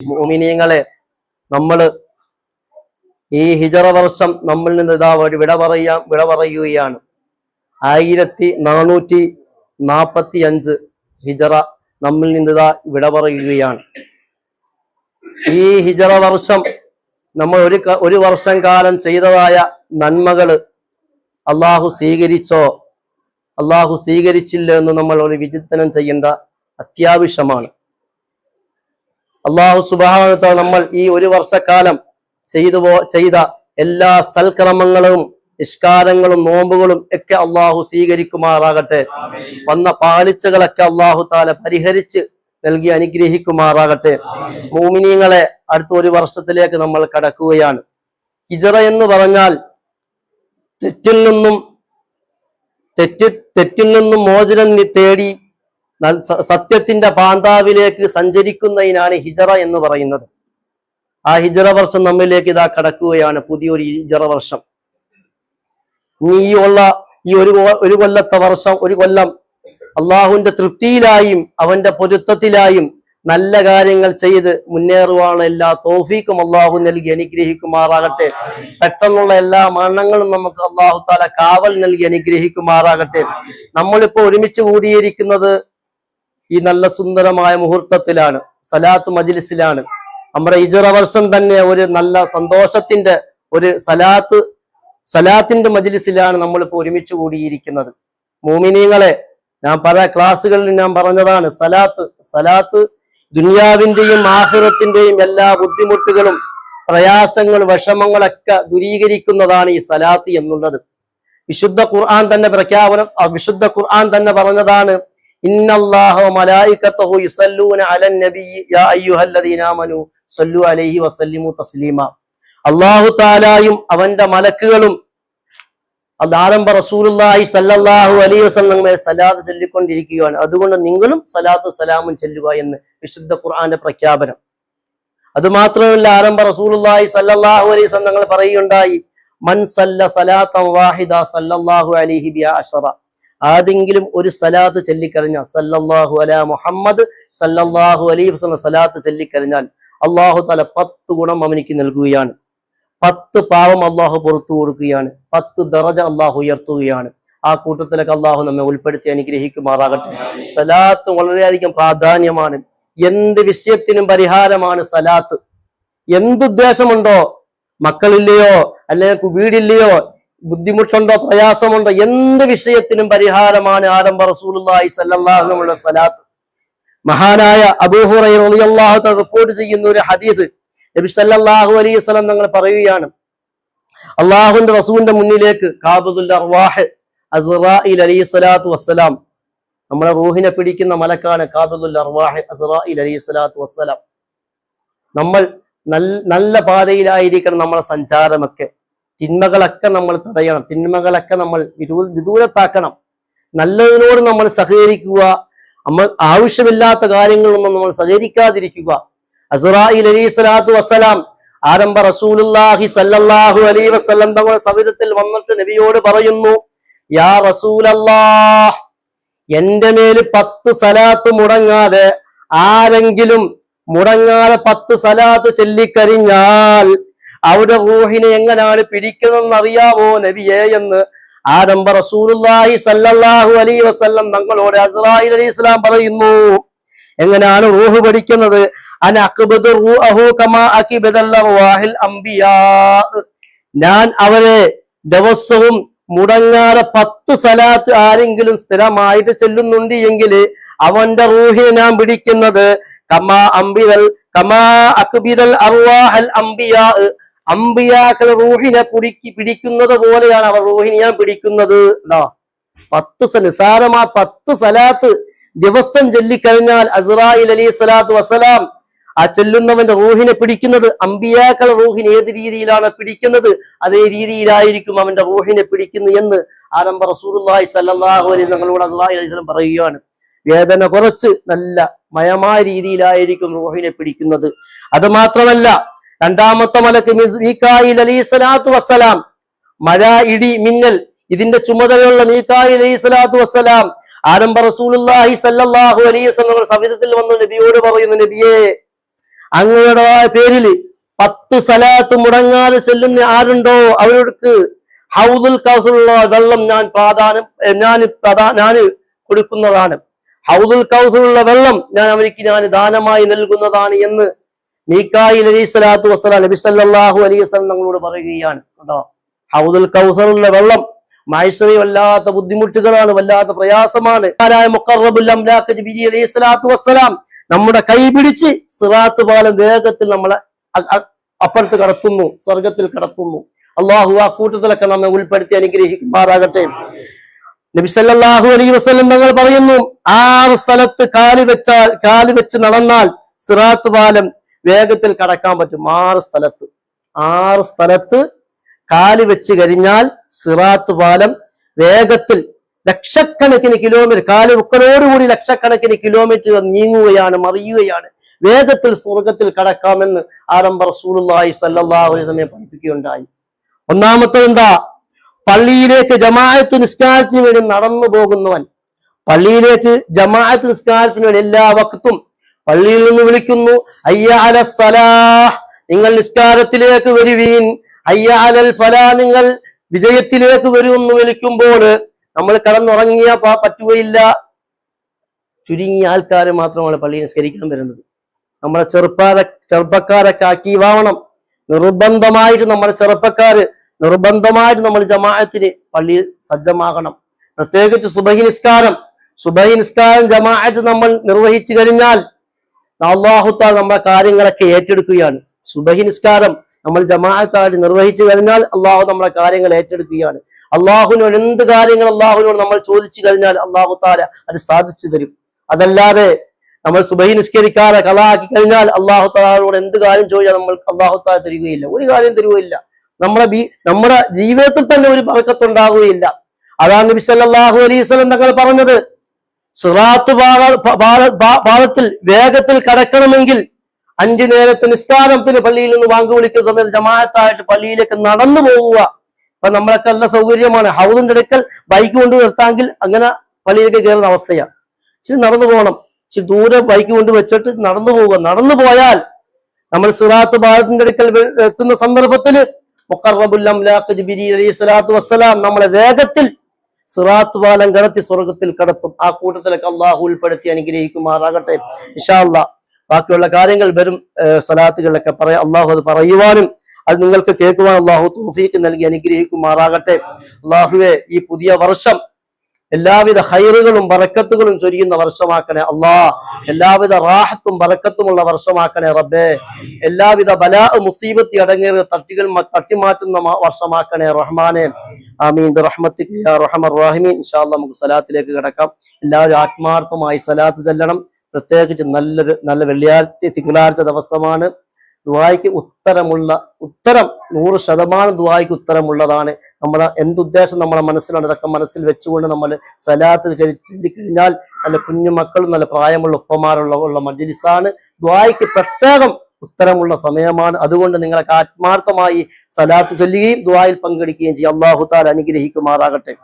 മോമിനിയങ്ങളെ നമ്മൾ ഈ ഹിജറ വർഷം നമ്മളിൽ നിന്ന് ഇതാ ഒരു വിട പറയാം വിട പറയുകയാണ്. ആയിരത്തി നാനൂറ്റി നാപ്പത്തി അഞ്ച് ഹിജറ നമ്മിൽ നിന്ന് ഇതാ വിട പറയുകയാണ്. ഈ ഹിജറ വർഷം നമ്മൾ ഒരു ഒരു വർഷം കാലം ചെയ്തതായ നന്മകൾ അള്ളാഹു സ്വീകരിച്ചോ അള്ളാഹു സ്വീകരിച്ചില്ല എന്ന് നമ്മൾ ഒരു വിചിന്തനം ചെയ്യേണ്ട അത്യാവശ്യമാണ്. അള്ളാഹു സുബാനത്ത നമ്മൾ ഈ ഒരു വർഷക്കാലം ചെയ്തു ചെയ്ത എല്ലാ സൽക്രമങ്ങളും നിഷ്കാരങ്ങളും നോമ്പുകളും ഒക്കെ അള്ളാഹു സ്വീകരിക്കുമാറാകട്ടെ. വന്ന പാളിച്ചകളൊക്കെ അള്ളാഹു താല പരിഹരിച്ച് നൽകി അനുഗ്രഹിക്കുമാറാകട്ടെ. മോമിനിയങ്ങളെ അടുത്ത ഒരു വർഷത്തിലേക്ക് നമ്മൾ കടക്കുകയാണ്. ഹിജറ എന്ന് പറഞ്ഞാൽ തെറ്റിൽ നിന്നും തെറ്റി തെറ്റിൽ നിന്നും മോചനം തേടി സത്യത്തിന്റെ പാന്താവിലേക്ക് സഞ്ചരിക്കുന്നതിനാണ് ഹിജറ എന്ന് പറയുന്നത്. ആ ഹിജറ വർഷം നമ്മിലേക്ക് ഇതാ കടക്കുകയാണ് പുതിയൊരു ഹിജറ വർഷം. നീ ഉള്ള ഈ ഒരു ഒരു കൊല്ലത്തെ വർഷം ഒരു കൊല്ലം അള്ളാഹുവിന്റെ തൃപ്തിയിലായും അവന്റെ പൊരുത്തത്തിലായും നല്ല കാര്യങ്ങൾ ചെയ്ത് മുന്നേറുവാനുള്ള എല്ലാ തോഫീക്കും അള്ളാഹു നൽകി അനുഗ്രഹിക്കുമാറാകട്ടെ. പെട്ടെന്നുള്ള എല്ലാ മരണങ്ങളും നമുക്ക് അള്ളാഹു താല കാവൽ നൽകി അനുഗ്രഹിക്കുമാറാകട്ടെ. നമ്മളിപ്പോ ഒരുമിച്ച് കൂടിയിരിക്കുന്നത് ഈ നല്ല സുന്ദരമായ മുഹൂർത്തത്തിലാണ് സലാത്ത് മജിലിസിലാണ്. നമ്മുടെ ഇജറ വർഷം തന്നെ ഒരു നല്ല സന്തോഷത്തിന്റെ ഒരു സലാത്ത് സലാത്തിന്റെ മജ്ലിസിലാണ് നമ്മളിപ്പോൾ ഒരുമിച്ച് കൂടിയിരിക്കുന്നത്. മോമിനീങ്ങളെ ഞാൻ പല ക്ലാസ്സുകളിൽ ഞാൻ പറഞ്ഞതാണ് സലാത്ത് സലാത്ത് ദുനിയാവിന്റെയും ആഹൃതത്തിന്റെയും എല്ലാ ബുദ്ധിമുട്ടുകളും പ്രയാസങ്ങളും വിഷമങ്ങളൊക്കെ ദുരീകരിക്കുന്നതാണ് ഈ സലാത്ത് എന്നുള്ളത്. വിശുദ്ധ ഖുർആൻ തന്നെ പ്രഖ്യാപനം വിശുദ്ധ ഖുർആൻ തന്നെ പറഞ്ഞതാണ് അല്ലാഹു താലായും അവന്റെ മലക്കുകളും ആരംഭ റസൂലുള്ളാഹി സല്ലല്ലാഹു അലൈഹി വസല്ലം സലാത്ത് ചൊല്ലിക്കൊണ്ടിരിക്കുകയാണ്. അതുകൊണ്ട് നിങ്ങളും സലാത്ത് സലാമും ചെല്ലുക എന്ന് വിശുദ്ധ ഖുർആന്റെ പ്രഖ്യാപനം. അത് മാത്രമല്ല ആരംഭ റസൂലുള്ളാഹി സല്ലല്ലാഹു അലൈഹി വസല്ലം തങ്ങൾ പറയുകയുണ്ടായി മൻ സല്ല സലാത്തൻ വാഹിദ സല്ലല്ലാഹു അലൈഹി ബിയ അഷറ ആരെങ്കിലും ഒരു സലാത്ത് ചൊല്ലിക്കഴിഞ്ഞാൽ സല്ലല്ലാഹു അലാ മുഹമ്മദ് സല്ലല്ലാഹു അലൈഹി സലാത്ത് ചൊല്ലിക്കഴിഞ്ഞാൽ അള്ളാഹു തല പത്ത് ഗുണം അവനിക്ക് നൽകുകയാണ്. പത്ത് പാവം അള്ളാഹു പുറത്തു കൊടുക്കുകയാണ്. പത്ത് ദറജ അള്ളാഹു ഉയർത്തുകയാണ്. ആ കൂട്ടത്തിലൊക്കെ അള്ളാഹു നമ്മെ ഉൾപ്പെടുത്തി അനുഗ്രഹിക്കുമാറാകട്ടെ. സലാത്ത് വളരെയധികം പ്രാധാന്യമാണ്. എന്ത് വിഷയത്തിനും പരിഹാരമാണ് സലാത്ത്. എന്തുദ്ദേശമുണ്ടോ മക്കളില്ലയോ? അല്ലെങ്കിൽ വീടില്ലയോ? ബുദ്ധിമുട്ടുണ്ടോ? പ്രയാസമുണ്ടോ? എന്ത് വിഷയത്തിനും പരിഹാരമാണ് ആരംഭ റസൂലുള്ളാഹി സല്ലല്ലാഹുള്ള സലാത്ത് മഹാനായ അബൂഹുറൈഹു റിപ്പോർട്ട് ചെയ്യുന്ന ഒരു ഹദീസ് നബി സല്ലാഹു അലൈഹി സ്വലം ഞങ്ങൾ പറയുകയാണ്. അള്ളാഹുവിന്റെ റസൂലിന്റെ മുന്നിലേക്ക് കാബുദുൽ അർവാഹ് വസ്സലാം. നമ്മളെ റൂഹിനെ പിടിക്കുന്ന മലക്കാണ് കാബുദുൽ അർവാഹ് വസ്സലാം. നമ്മൾ നല്ല പാതയിലായിരിക്കണം നമ്മളെ സഞ്ചാരമൊക്കെ. തിന്മകളൊക്കെ നമ്മൾ തടയണം. തിന്മകളൊക്കെ നമ്മൾ വിരൂ വിദൂരത്താക്കണം. നല്ലതിനോട് നമ്മൾ സഹകരിക്കുക. നമ്മൾ ആവശ്യമില്ലാത്ത കാര്യങ്ങളൊന്നും നമ്മൾ സഹകരിക്കാതിരിക്കുക. അസുറായി അലി സ്വലാത്തു വസ്സലാം ആരംഭ റസൂലുല്ലാഹി സല്ലല്ലാഹു അലൈഹി വസല്ലം തങ്ങളുടെ സവിധത്തിൽ വന്നിട്ട് നബിയോട് പറയുന്നു യാ റസൂലല്ലാഹ് എന്റെ മേൽ പത്ത് സലാത്ത് മുടങ്ങാതെ ആരെങ്കിലും മുടങ്ങാതെ പത്ത് സലാത്ത് ചൊല്ലിക്കഴിഞ്ഞാൽ അവിടെ റൂഹിനെ എങ്ങനെയാണ് പിടിക്കുന്നതെന്ന് അറിയാമോ നബിയെ എന്ന് ആരംഭ റസൂലുല്ലാഹി സല്ലല്ലാഹു അലൈഹി വസല്ലം തങ്ങളോട് അസ്രായിൽ അലൈഹി ഇസ്ലാം പറയുന്നു. എങ്ങനെയാണ് റൂഹ് പഠിക്കുന്നത്? ഞാൻ അവരെ ദിവസവും മുടങ്ങാതെ പത്ത് സലാത്ത് ആരെങ്കിലും സ്ഥിരമായിട്ട് ചെല്ലുന്നുണ്ട് എങ്കിൽ അവന്റെ റൂഹിനെ ഞാൻ പിടിക്കുന്നത് കമാ അംബിതൽ കമാ അക്ബിദൽ അർവാഹൽ അംബിയാ. അംബിയാക്കൾ റൂഹിനെ പിടിക്ക് പിടിക്കുന്നത് പോലെയാണ് അവർ റൂഹിനെ ഞാൻ പിടിക്കുന്നത്. പത്ത് നിസാരമാ പത്ത് സലാത്ത് ദിവസം ചൊല്ലിക്കഴിഞ്ഞാൽ അസ്രായിൽ അലി സ്വലാത്തു വസ്സലാം ആ ചെല്ലുന്നവന്റെ റൂഹിനെ പിടിക്കുന്നത് അമ്പിയാക്കൾ റൂഹിനെ ഏത് രീതിയിലാണ് പിടിക്കുന്നത്? അതേ രീതിയിലായിരിക്കും അവന്റെ റൂഹിനെ പിടിക്കുന്നു എന്ന് ആരംഭ റസൂലുള്ളാഹി സല്ലാഹു അലൈഹി ഞങ്ങളോട് അസ്രായി അലൈഹി സ്വലം പറയുകയാണ്. വേദന കുറച്ച് നല്ല മയമായ രീതിയിലായിരിക്കും റൂഹിനെ പിടിക്കുന്നത്. അത് മാത്രമല്ല രണ്ടാമത്തെ മലക്ക് മീക്കായിൽ അലൈഹി സ്വലാത്തു വസ്സലാം. മഴ ഇടി മിന്നൽ ഇതിന്റെ ചുമതലയുള്ള മീക്കായിൽ അലി സ്വലാത്തു വസ്സലാം. ആരംഭ റസൂലുള്ളാഹി സല്ലല്ലാഹു അലൈഹി വസല്ലം സവിധത്തിൽ വന്ന നബിയോട് പറയുന്ന നബിയെ അങ്ങയുടെ പേരിൽ പത്ത് സലാത്ത് മുടങ്ങാതെ ചെല്ലുന്ന ആരുണ്ടോ? അവർക്ക് ഹൗദുൽ കൗസുള്ള വെള്ളം ഞാൻ പ്രാധാന്യം ഞാൻ ഞാൻ കൊടുക്കുന്നതാണ്. ഹൗദുൽ കൗസുള്ള വെള്ളം ഞാൻ അവർക്ക് ഞാൻ ദാനമായി നൽകുന്നതാണ് എന്ന് മീക്കായി അലൈഹി പറയുകയാണ് ഹൗദുൽ വെള്ളം മൈസറി വല്ലാത്ത ബുദ്ധിമുട്ടുകളാണ് വല്ലാത്ത പ്രയാസമാണ്. അലൈഹി നമ്മുടെ കൈ പിടിച്ച് സിറാത്ത് പാലം വേഗത്തിൽ നമ്മളെ അപ്പുറത്ത് കടത്തുന്നു സ്വർഗത്തിൽ കടത്തുന്നു. അള്ളാഹു ആ കൂട്ടത്തിലൊക്കെ നമ്മെ ഉൾപ്പെടുത്തി അനുഗ്രഹിക്കുമാറാകട്ടെ. നബിസല്ലാഹു അലൈ വസ്ലം തങ്ങൾ പറയുന്നു ആറ് സ്ഥലത്ത് കാൽ വെച്ചാൽ വെച്ച് നടന്നാൽ സിറാത്ത് പാലം വേഗത്തിൽ കടക്കാൻ പറ്റും. ആറ് സ്ഥലത്ത്. ആറ് സ്ഥലത്ത് കാൽ വെച്ച് കഴിഞ്ഞാൽ സിറാത്ത് പാലം വേഗത്തിൽ ലക്ഷക്കണക്കിന് കിലോമീറ്റർ കാൽ ഉക്കലോടുകൂടി ലക്ഷക്കണക്കിന് കിലോമീറ്റർ നീങ്ങുകയാണ് മറിയുകയാണ്. വേഗത്തിൽ സ്വർഗത്തിൽ കടക്കാമെന്ന് ആരംഭ അലൈഹി വസല്ലം പഠിപ്പിക്കുകയുണ്ടായി. ഒന്നാമത്തത് എന്താ? പള്ളിയിലേക്ക് ജമാഅത്ത് നിസ്കാരത്തിന് വേണ്ടി നടന്നു പോകുന്നവൻ പള്ളിയിലേക്ക് ജമാഅത്ത് നിസ്കാരത്തിന് വേണ്ടി എല്ലാ വക്തും പള്ളിയിൽ നിന്ന് വിളിക്കുന്നു അയ്യ അല നിങ്ങൾ നിസ്കാരത്തിലേക്ക് വരുവീൻ. അയ്യ അലൽ ഫലാ നിങ്ങൾ വിജയത്തിലേക്ക് വരുമെന്ന് വിളിക്കുമ്പോൾ നമ്മൾ കടന്നുറങ്ങിയ പറ്റുകയില്ല. ചുരുങ്ങിയ ആൾക്കാർ മാത്രമാണ് പള്ളി നിസ്കരിക്കാൻ വരുന്നത്. നമ്മളെ ചെറുപ്പാര ചെറുപ്പക്കാരൊക്കെ ആക്റ്റീവാവണം നിർബന്ധമായിട്ട് നമ്മുടെ ചെറുപ്പക്കാര് നിർബന്ധമായിട്ട് നമ്മൾ ജമാഅത്തിന് പള്ളിയിൽ സജ്ജമാകണം. പ്രത്യേകിച്ച് സുബഹി നിസ്കാരം. സുബഹി നിസ്കാരം ജമാഅത്ത് നമ്മൾ നിർവഹിച്ചു കഴിഞ്ഞാൽ അള്ളാഹുത്താൽ നമ്മുടെ കാര്യങ്ങളൊക്കെ ഏറ്റെടുക്കുകയാണ്. സുബഹി നിസ്കാരം നമ്മൾ ജമാഅത്തായിട്ട് നിർവഹിച്ചു കഴിഞ്ഞാൽ അള്ളാഹു നമ്മുടെ കാര്യങ്ങൾ ഏറ്റെടുക്കുകയാണ്. അള്ളാഹുവിനോട് എന്ത് കാര്യങ്ങൾ അള്ളാഹുവിനോട് നമ്മൾ ചോദിച്ചു കഴിഞ്ഞാൽ അള്ളാഹു താല അത് സാധിച്ചു തരും. അതല്ലാതെ നമ്മൾ സുബഹി നിസ്കരിക്കാതെ കളാക്കി കഴിഞ്ഞാൽ അള്ളാഹു താലോട് എന്ത് കാര്യം ചോദിച്ചാൽ നമ്മൾ അള്ളാഹു താല തരികയില്ല. ഒരു കാര്യം തരുകയില്ല. നമ്മുടെ നമ്മുടെ ജീവിതത്തിൽ തന്നെ ഒരു പറക്കത്തുണ്ടാകുകയില്ല അതാണ് നബി സല്ലല്ലാഹു അലൈഹി തങ്ങൾ പറഞ്ഞത്. സിറാത്ത് പാദത്തിൽ വേഗത്തിൽ കടക്കണമെങ്കിൽ അഞ്ചു നേരത്തെ നിസ്കാരത്തിന് പള്ളിയിൽ നിന്ന് വാങ്ങു വിളിക്കുന്ന സമയത്ത് ജമാഅത്തായിട്ട് പള്ളിയിലേക്ക് നടന്നു പോവുക. അപ്പൊ നമ്മളൊക്കെ നല്ല സൗകര്യമാണ്. ഹൗദിന്റെ അടുക്കൽ ബൈക്ക് കൊണ്ട് നിർത്താമെങ്കിൽ അങ്ങനെ പള്ളിയിലേക്ക് കയറുന്ന അവസ്ഥയാണ്. ഇച്ചിരി നടന്നു പോകണം. ഇച്ചിരി ദൂരെ ബൈക്ക് കൊണ്ട് വെച്ചിട്ട് നടന്നു പോവുക. നടന്നു പോയാൽ നമ്മൾ സിറാത്ത് പാദത്തിന്റെ അടുക്കൽ എത്തുന്ന സന്ദർഭത്തിൽ മുഖറബുൽ അംലാഖ് ജിബിരി അലൈഹി സ്വലാത്തു വസ്സലാം നമ്മളെ വേഗത്തിൽ സിറാത്ത് പാലം കടത്തി സ്വർഗത്തിൽ കടത്തും. ആ കൂട്ടത്തിലൊക്കെ അള്ളാഹു ഉൾപ്പെടുത്തി അനുഗ്രഹിക്കുമാറാകട്ടെ. ഇഷാല്ല ബാക്കിയുള്ള കാര്യങ്ങൾ വരും സലാത്തുകളിലൊക്കെ പറയാം അള്ളാഹു അത് പറയുവാനും അത് നിങ്ങൾക്ക് കേൾക്കുവാൻ അള്ളാഹു തോഫീക്ക് നൽകി അനുഗ്രഹിക്കുമാറാകട്ടെ. അള്ളാഹുവെ ഈ പുതിയ വർഷം എല്ലാവിധ ഹൈറുകളും വറക്കത്തുകളും ചൊരിയുന്ന വർഷമാക്കണേ അള്ളാ എല്ലാവിധ റാഹത്തും വറക്കത്തുമുള്ള വർഷമാക്കണേ റബ്ബേ. എല്ലാവിധ ബലാ മുസീബത്തി അടങ്ങിയ തട്ടികൾ തട്ടിമാറ്റുന്ന വർഷമാക്കണേ റഹ്മാനെ. ആമീൻ. റഹ്മത്തിക്ക് യാ റഹ്മർ റഹീമീൻ. ഇൻഷാ അല്ലാ നമുക്ക് സലാത്തിലേക്ക് കിടക്കാം. എല്ലാവരും ആത്മാർത്ഥമായി സലാത്ത് ചെല്ലണം. പ്രത്യേകിച്ച് നല്ലൊരു നല്ല വെള്ളിയാഴ്ച തിങ്കളാഴ്ച ദിവസമാണ്. ദുബായിക്ക് ഉത്തരമുള്ള ഉത്തരം നൂറ് ശതമാനം ദുബായിക്ക് ഉത്തരമുള്ളതാണ്. നമ്മുടെ എന്തുദ്ദേശം നമ്മുടെ മനസ്സിലാണ്. ഇതൊക്കെ മനസ്സിൽ വെച്ചുകൊണ്ട് നമ്മൾ സലാത്ത് കഴിഞ്ഞാൽ നല്ല കുഞ്ഞു മക്കളും നല്ല പ്രായമുള്ള ഉപ്പമാരുള്ള ഉള്ള മജ്ലിസാണ്. ദ്വായ്ക്ക് പ്രത്യേകം ഉത്തരമുള്ള സമയമാണ്. അതുകൊണ്ട് നിങ്ങളൊക്കെ ആത്മാർത്ഥമായി സലാത്ത് ചൊല്ലുകയും ദ്വായിൽ പങ്കെടുക്കുകയും ചെയ്യും. അള്ളാഹു താൽ അനുഗ്രഹിക്കുമാറാകട്ടെ.